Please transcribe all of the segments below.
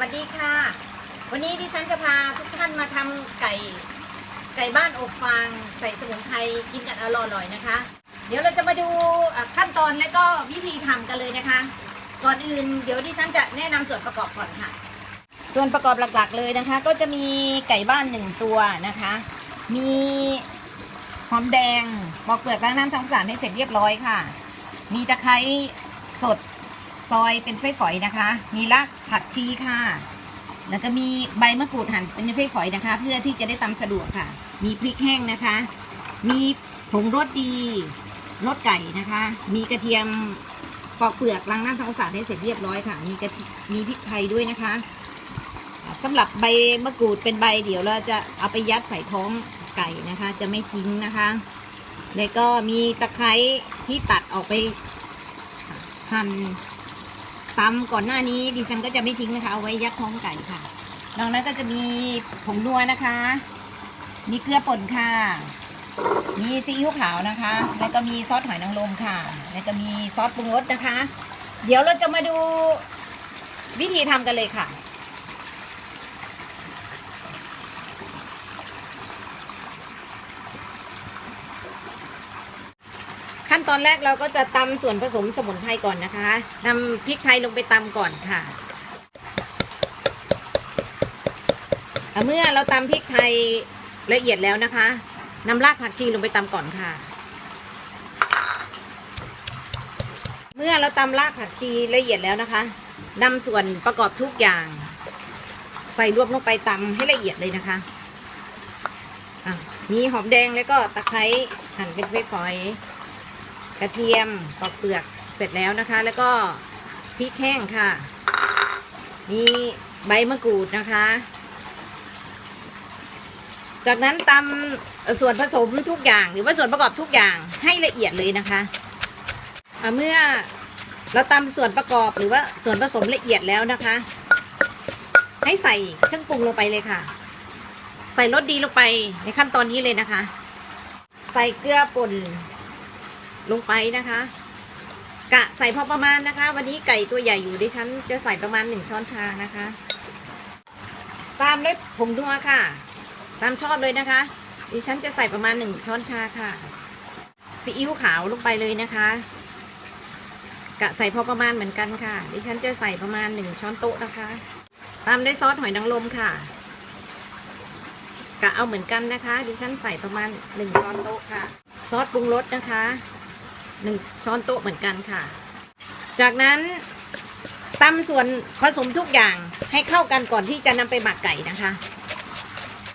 วัสดีค่ะ วันนี้ดิฉันจะพาทุกท่านมาทำไก่ ไก่บ้านอบฟางใส่สมุนไพรกินกันอร่อยๆนะคะ เดี๋ยวเราจะมาดูขั้นตอนและก็วิธีทำกันเลยนะคะ ก่อนอื่นเดี๋ยวดิฉันจะแนะนำส่วนประกอบก่อนค่ะ ส่วนประกอบหลักๆเลยนะคะ ก็จะมีไก่บ้านหนึ่งตัวนะคะ มีหอมแดงปอกเปลือกล้างน้ำทำความสะอาดให้เสร็จเรียบร้อยค่ะ มีตะไคร้สด ซอยเป็นฝอยๆนะคะ มีรากผักชีค่ะ แล้วก็มีใบมะกรูดหั่นเป็นฝอยๆนะคะ เพื่อที่จะได้ตำสะดวกค่ะ มีพริกแห้งนะคะ มีผงรสดีรสไก่นะคะ มีกระเทียมปอกเปลือกล้างน้ำทำความสะอาดให้เสร็จเรียบร้อยค่ะ มีกระมีพริกไทยด้วยนะคะอ่าสำหรับใบมะกรูดเป็นใบเดี๋ยวเราจะเอาไปยัดใส่ท้องไก่นะคะ จะไม่ทิ้งนะคะ แล้วก็มีตะไคร้ที่ตัดออกไปหั่น ตำก่อนหน้านี้ดิฉันก็จะไม่ทิ้งนะคะเอาไว้ยัดท้องไก่ค่ะนอกนั้นก็จะมีผงนัวนะคะ มีเกลือป่นค่ะ มีซีอิ๊วขาวนะคะ แล้วก็มีซอสหอยนางรมค่ะ แล้วก็มีซอสปรุงรสนะคะ เดี๋ยวเราจะมาดูวิธีทำกันเลยค่ะ ตอนแรกเราก็จะตำส่วนผสมสมุนไพรก่อนนะคะนำพริกไทยลงไปตำก่อนค่ะเมื่อเราตำพริกไทยละเอียดแล้วนะคะนำรากผักชีลงไปตำก่อนค่ะ เมื่อเราตำรากผักชีละเอียดแล้วนะคะนำส่วนประกอบทุกอย่าง ใส่รวมลงไปตำให้ละเอียดเลยนะคะะมีหอมแดงแล้วก็ตะไคร้หั่นเป็นฝอยๆ กระเทียมปอกเปลือกเสร็จแล้วนะคะ แล้วก็พริกแห้งค่ะ มีใบมะกรูดนะคะ จากนั้นตำส่วนผสมทุกอย่างหรือว่าส่วนประกอบทุกอย่างให้ละเอียดเลยนะคะอะเมื่อเราตำส่วนประกอบหรือว่าส่วนผสมละเอียดแล้วนะคะ ให้ใส่เครื่องปรุงลงไปเลยค่ะ ใส่รสดีลงไปในขั้นตอนนี้เลยนะคะ ใส่เกลือป่น ลงไปนะคะ กะใส่พอประมาณนะคะ วันนี้ไก่ตัวใหญ่อยู่ดิฉันจะใส่ประมาณหนึ่งช้อนชานะคะ ตามด้วยผงนัวค่ะ ตามชอบเลยนะคะ ดิฉันจะใส่ประมาณหนึ่งช้อนชาค่ะซีอิ๊วขาวลงไปเลยนะคะ กะใส่พอประมาณเหมือนกันค่ะ ดิฉันจะใส่ประมาณหนึ่งช้อนโต๊ะนะคะ ตามด้วยซอสหอยนางรมค่ะกะเอาเหมือนกันนะคะ ดิฉันใส่ประมาณหนึ่งช้อนโต๊ะค่ะ ซอสปรุงรสนะคะ หนึ่งช้อนโต๊ะเหมือนกันค่ะ จากนั้นตำส่วนผสมทุกอย่างให้เข้ากันก่อนที่จะนำไปหมักไก่นะคะ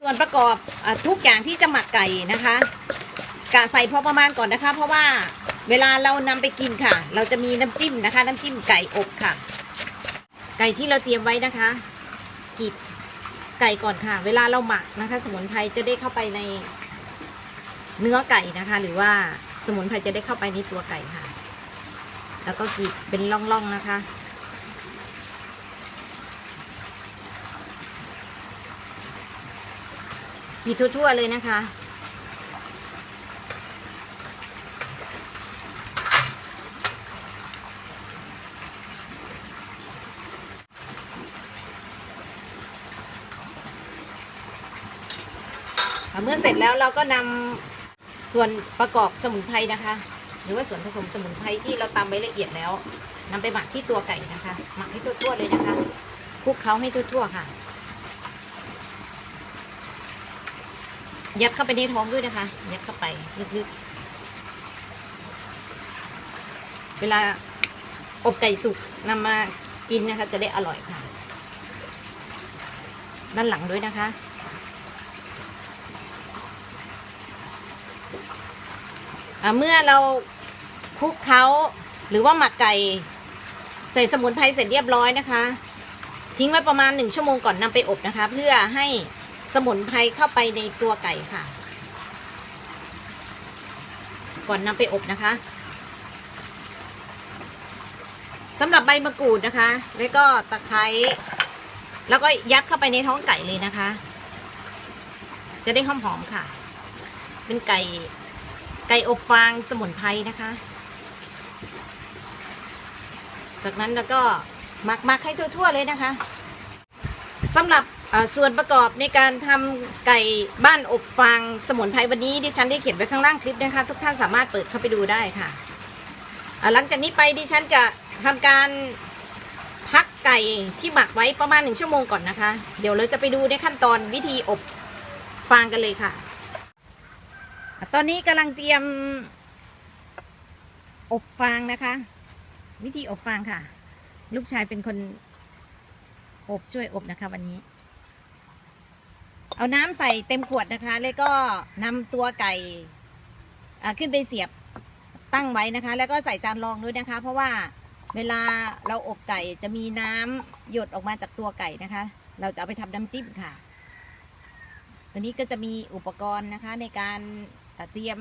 ส่วนประกอบอทุกอย่างที่จะหมักไก่นะคะกะใส่พอประมาณก่อนนะคะ เพราะว่าเวลาเรานำไปกินค่ะ เราจะมีน้ำจิ้มนะคะ น้ำจิ้มไก่อบค่ะ ไก่ที่เราเตรียมไว้นะคะกีดไก่ก่อนค่ะ เวลาเราหมักนะคะ สมุนไพรจะได้เข้าไปในเนื้อไก่นะคะ หรือว่า สมุนไพรจะได้เข้าไปในตัวไก่ค่ะ แล้วก็กรีดเป็นร่องๆนะคะ กรีดทั่วๆเลยนะคะเมื่อเสร็จแล้วเราก็นำ ส่วนประกอบสมุนไพรนะคะ หรือว่าส่วนผสมสมุนไพรที่เราตำไว้ละเอียดแล้วนำไปหมักที่ตัวไก่นะคะ หมักให้ทั่วๆเลยนะคะคลุกเคล้าให้ทั่วๆค่ะ ยัดเข้าไปในท้องด้วยนะคะ ยัดเข้าไปลึกๆ เวลาอบไก่สุกนำมากินนะคะ จะได้อร่อยค่ะ ด้านหลังด้วยนะคะ อะ เมื่อเราคลุกเขาหรือว่าหมักไก่ใส่สมุนไพรเสร็จเรียบร้อยนะคะ ทิ้งไว้ประมาณหนึ่งชั่วโมงก่อนนำไปอบนะคะ เพื่อให้สมุนไพรเข้าไปในตัวไก่ค่ะ ก่อนนำไปอบนะคะสำหรับใบมะกรูดนะคะ แล้วก็ตะไคร้แล้วก็ยัดเข้าไปในท้องไก่เลยนะคะ จะได้หอมๆค่ะ เป็นไก่ ไก่อบฟางสมุนไพรนะคะ จากนั้นแล้วก็หมักหมักให้ทั่วๆเลยนะคะสำหรับส่วนประกอบในการทำไก่บ้านอบฟางสมุนไพรวันนี้ดิฉันได้เขียนไว้ข้างล่างคลิปนะคะ ทุกท่านสามารถเปิดเข้าไปดูได้ค่ะ หลังจากนี้ไปดิฉันจะทำการพักไก่ที่หมักไว้ประมาณหนึ่งชั่วโมงก่อนนะคะ เดี๋ยวเราจะไปดูในขั้นตอนวิธีอบฟางกันเลยค่ะ ตอนนี้กำลังเตรียม อบฟางนะคะ วิธีอบฟางค่ะ ลูกชายเป็นคน อบช่วยอบนะคะ วันนี้ เอาน้ำใส่เต็มขวดนะคะ แล้วก็นำตัวไก่ขึ้นไปเสียบตั้งไว้นะคะ แล้วก็ใส่จานรองด้วยนะคะ เพราะว่าเวลาเราอบไก่จะมีน้ำหยดออกมาจากตัวไก่นะคะ เราจะเอาไปทำน้ำจิ้มค่ะ ตัวนี้ก็จะมีอุปกรณ์นะคะในการ เตรียม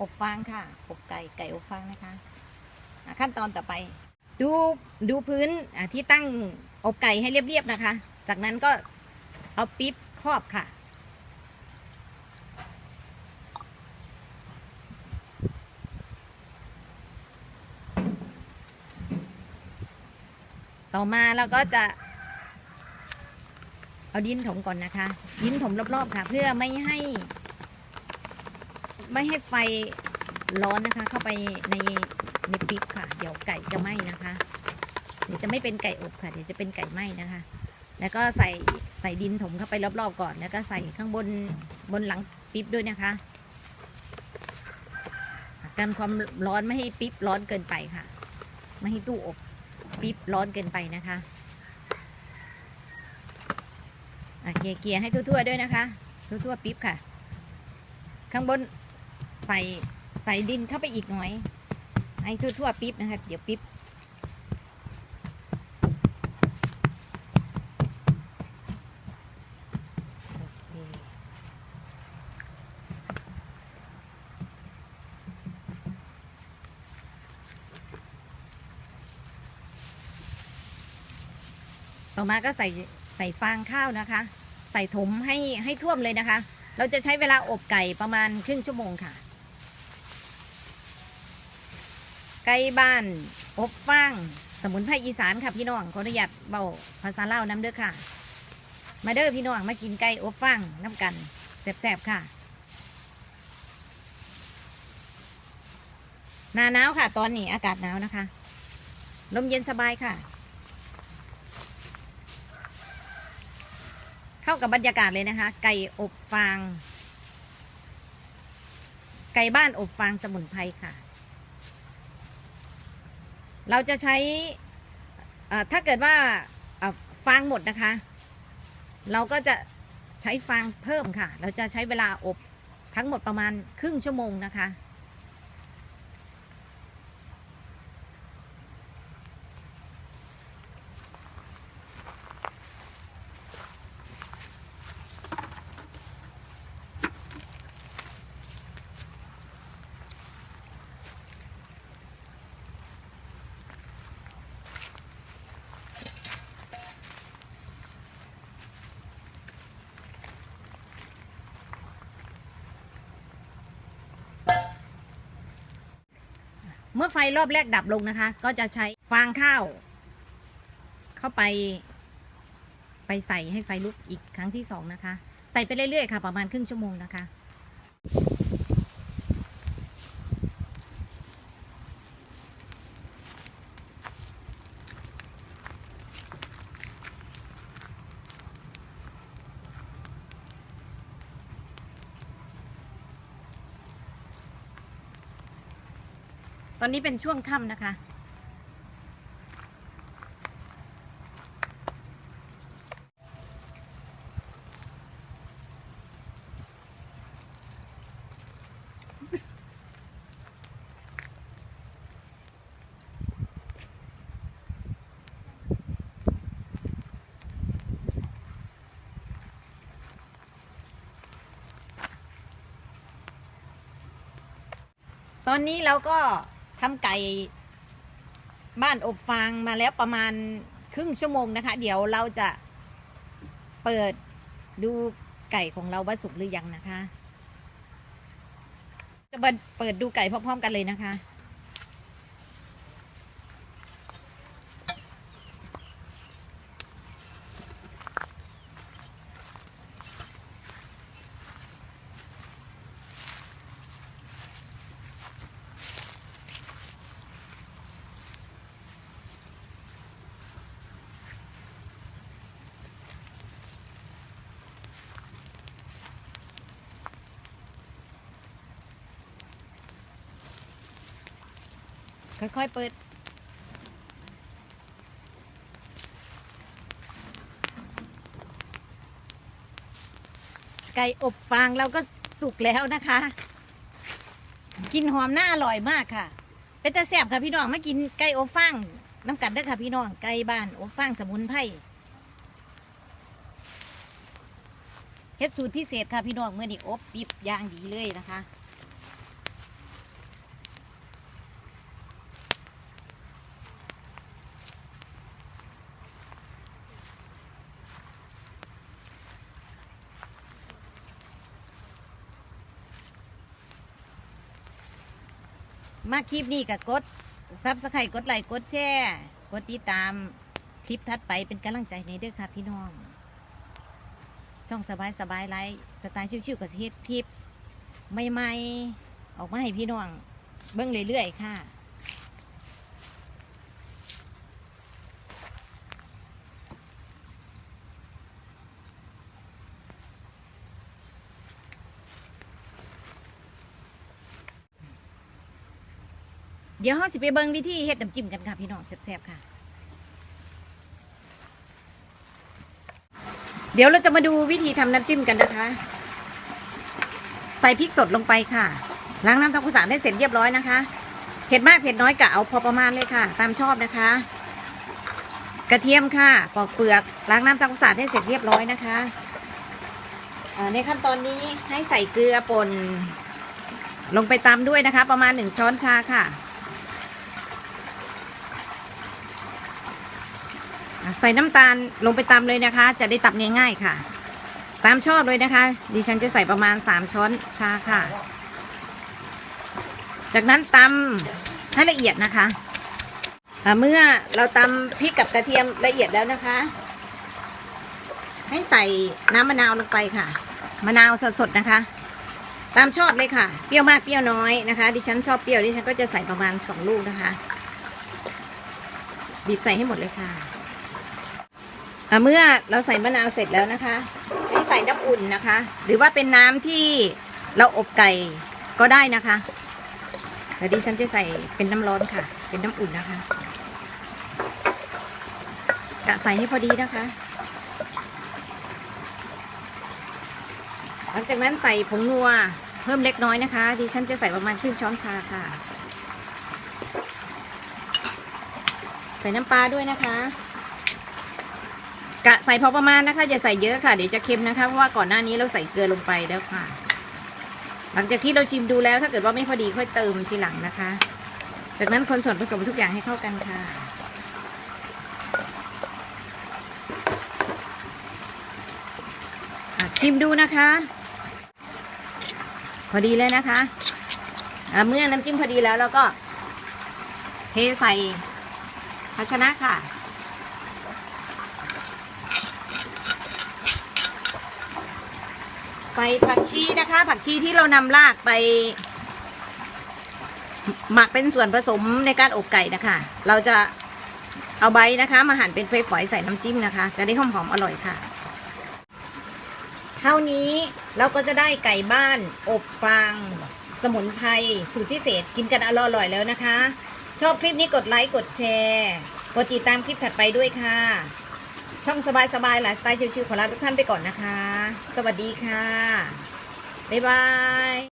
อบฟางค่ะ อบไก่ไก่อบฟางนะคะขั้นตอนต่อไป ดูดูพื้นที่ตั้งอบไก่ให้เรียบๆนะคะ จากนั้นก็เอาปิ๊บครอบค่ะ ต่อมาเราก็จะ เอาดินถมก่อนนะคะ ดินถมรอบๆค่ะ เพื่อไม่ให้ ไม่ให้ไฟร้อนนะคะ เข้าไปในในปิ๊บค่ะ เดี๋ยวไก่จะไหม้นะคะ เดี๋ยวจะไม่เป็นไก่อบค่ะ เดี๋ยวจะเป็นไก่ไหม้นะคะ แล้วก็ใส่ใส่ดินถมเข้าไปรอบๆก่อน แล้วก็ใส่ข้างบนบนหลังปิ๊บด้วยนะคะกันความร้อนไม่ให้ปิ๊บร้อนเกินไปค่ะ ไม่ให้ตู้อบปิ๊บร้อนเกินไปนะคะอะ เกลี่ยเกลี่ยให้ทั่วๆด้วยนะคะ ทั่วๆปิ๊บค่ะ ข้างบนใส่ใส่ดินเข้าไปอีกหน่อย ให้ทั่วๆปิ๊บนะคะเดี๋ยวปิ๊บต่อมาก็ใส่ ใส่ฟางข้าวนะคะ ใส่ถมให้ให้ท่วมเลยนะคะ เราจะใช้เวลาอบไก่ประมาณครึ่งชั่วโมงค่ะ ไก่บ้านอบฟางสมุนไพรอีสานค่ะพี่น้องขออนุญาตเบาภาษาเล่าวน้ำเด้อค่ะ มาเด้อพี่น้องมากินไก่อบฟางน้ำกันแซ่บๆค่ะหนาหนาวค่ะ ตอนนี้อากาศหนาวนะคะ ลมเย็นสบายค่ะ เข้ากับบรรยากาศเลยนะคะ ไก่อบฟาง ไก่บ้านอบฟางสมุนไพรค่ะ เราจะใช้อ่อถ้าเกิดว่าอ่อฟางหมดนะคะ เราก็จะใช้ฟางเพิ่มค่ะ เราจะใช้เวลาอบทั้งหมดประมาณครึ่งชั่วโมงนะคะ เมื่อไฟรอบแรกดับลงนะคะ ก็จะใช้ฟางข้าว เข้าไป ไปใส่ให้ไฟลุกอีกครั้งที่สองนะคะ ใส่ไปเรื่อยๆค่ะ ประมาณครึ่งชั่วโมงนะคะ อนนี้เป็นช่วงค่ำนะคะ ตอนนี้เราก็ ทำไก่บ้านอบฟางมาแล้วประมาณครึ่งชั่วโมงนะคะ เดี๋ยวเราจะเปิดดูไก่ของเราว่าสุกหรือยังนะคะ จะมาเปิดดูไก่พร้อมๆกันเลยนะคะ ค่อยๆเปิด ไก่อบฟางเราก็สุกแล้วนะคะ กินหอมหน้าอร่อยมากค่ะ เป็นแต่แซ่บค่ะพี่น้องมากินไก่อบฟางน้ำกันเด้อค่ะพี่น้องไก่บ้านอบฟางสมุนไพรเฮ็ดสูตรพิเศษค่ะพี่น้องเมื่อนี้อบปิบย่างดีเลยนะคะ มาคลิปนี้ก็กดซับสไครต์กดไลค์กดแชร์กดติดตามคลิปถัดไปเป็นกำลังใจในเด้อค่ะพี่น้อง ช่องสบายสบายไลฟ์สไตล์ชิวๆกับเฮ็ดคลิปใหม่ๆออกมาให้พี่น้อง เบิ่งเรื่อยๆค่ะ เดี๋ยวเราสิไปเบิ่งวิธีเฮ็ดน้ำจิ้มกันค่ะพี่น้องแซ่บๆค่ะ เดี๋ยวเราจะมาดูวิธีทำน้ำจิ้มกันนะคะ ใส่พริกสดลงไปค่ะล้างน้ำทำความสะอาดให้เสร็จเรียบร้อยนะคะเผ็ดมากเผ็ดน้อยกะเอาพอประมาณเลยค่ะ ตามชอบนะคะ กระเทียมค่ะปอกเปลือกล้างน้ำทำความสะอาดให้เสร็จเรียบร้อยนะคะในขั้นตอนนี้ให้ใส่เกลือป่นลงไปตามด้วยนะคะ ประมาณหนึ่งช้อนชาค่ะ อะ ใส่น้ำตาลลงไปตำเลยนะคะ จะได้ตับง่ายๆค่ะ ตามชอบเลยนะคะ ดิฉันจะใส่ประมาณ 3 ช้อนชาค่ะ จากนั้นตำให้ละเอียดนะคะะเมื่อเราตำพริกกับกระเทียมละเอียดแล้วนะคะ ให้ใส่น้ำมะนาวลงไปค่ะ มะนาวสดๆนะคะ ตามชอบเลยค่ะ เปรี้ยวมากเปรี้ยวน้อยนะคะ ดิฉันชอบเปรี้ยวดิฉันก็จะใส่ประมาณ 2 ลูกนะคะ บีบใส่ให้หมดเลยค่ะ เมื่อเราใส่มะนาวเสร็จแล้วนะคะให้ใส่น้ำอุ่นนะคะ หรือว่าเป็นน้ำที่เราอบไก่ก็ได้นะคะแต่ดิฉันจะใส่เป็นน้ำร้อนค่ะ เป็นน้ำอุ่นนะคะกะใส่ให้พอดีนะคะ หลังจากนั้นใส่ผงนัวเพิ่มเล็กน้อยนะคะ ดิฉันจะใส่ประมาณครึ่งช้อนชาค่ะ ใส่น้ำปลาด้วยนะคะ กะใส่พอประมาณนะคะอย่าใส่เยอะค่ะเดี๋ยวจะเค็มนะคะเพราะว่าก่อนหน้านี้เราใส่เกลือลงไปแล้วค่ะ หลังจากที่เราชิมดูแล้วถ้าเกิดว่าไม่พอดีค่อยเติมทีหลังนะคะ จากนั้นคนส่วนผสมทุกอย่างให้เข้ากันค่ะชิมดูนะคะ พอดีเลยนะคะะเมื่อน้ำจิ้มพอดีแล้วเราก็เทใส่ภาชนะค่ะ ใส่ผักชีนะคะ ผักชีที่เรานำรากไป หมักเป็นส่วนผสมในการอบไก่นะคะ เราจะเอาใบนะคะ มาหั่นเป็นเฟยฝอยใส่น้ำจิ้มนะคะ จะได้หอมๆอร่อยค่ะ เท่านี้เราก็จะได้ไก่บ้าน อบฟาง สมุนไพรสูตรพิเศษกินกันอร่อยๆแล้วนะคะ ชอบคลิปนี้กดไลค์กดแชร์ กดติดตามคลิปถัดไปด้วยค่ะ ช่องสบายๆไลฟ์สไตล์ชิวๆขอลาทุกท่านไปก่อนนะคะ สวัสดีค่ะ บ๊ายบาย